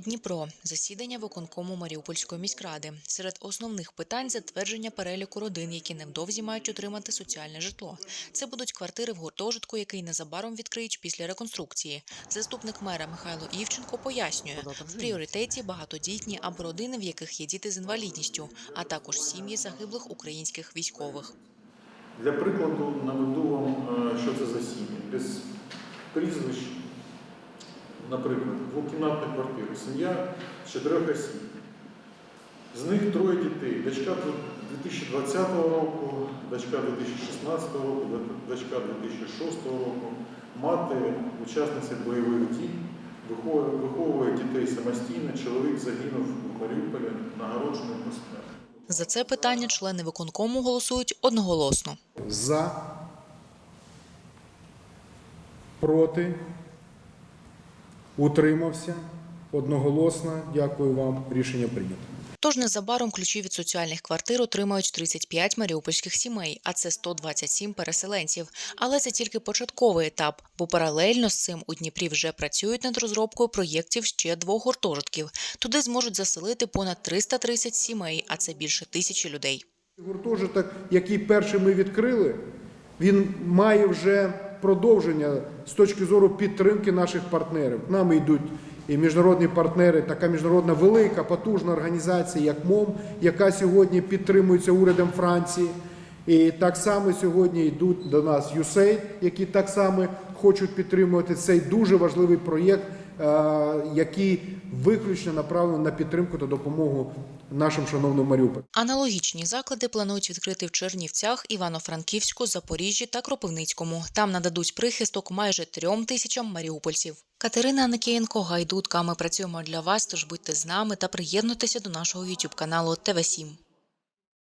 Дніпро засідання виконкому Маріупольської міськради. Серед основних питань затвердження переліку родин, які невдовзі мають отримати соціальне житло. Це будуть квартири в гуртожитку, який незабаром відкриють після реконструкції. Заступник мера Михайло Івченко пояснює, в пріоритеті багатодітні або родини, в яких є діти з інвалідністю, а також сім'ї загиблих українських військових. Для прикладу наведу вам, е, що це за сім'ї. Без прізвищ, наприклад, двокімнатна квартира, сім'я з чотирьох осіб. З них троє дітей. Дочка 2020 року, дочка 2016 року, дочка 2006 року. Мати, учасниця бойових дій, виховує, виховує дітей самостійно. Чоловік загинув в Маріуполі, нагороджений посмертно. За це питання члени виконкому голосують одноголосно. За, проти, утримався. Одноголосно. Дякую вам. Рішення прийнято. Тож незабаром ключі від соціальних квартир отримають 35 маріупольських сімей, а це 127 переселенців. Але це тільки початковий етап, бо паралельно з цим у Дніпрі вже працюють над розробкою проєктів ще двох гуртожитків. Туди зможуть заселити понад 330 сімей, а це більше тисячі людей. Гуртожиток, який перший ми відкрили, він має вже продовження з точки зору підтримки наших партнерів. К нам йдуть і міжнародні партнери, така міжнародна велика, потужна організація, як МОМ, яка сьогодні підтримується урядом Франції. І так само сьогодні йдуть до нас USAID, які так само хочуть підтримувати цей дуже важливий проєкт, е, який виключно направлений на підтримку та допомогу нашим шановним Маріуполю. Аналогічні заклади планують відкрити в Чернівцях, Івано-Франківську, Запоріжжі та Кропивницькому. Там нададуть прихисток майже трьом тисячам маріупольців. Катерина Аникієнко, Гайдутка. Ми працюємо для вас, тож будьте з нами та приєднуйтеся до нашого YouTube каналу ТВ 7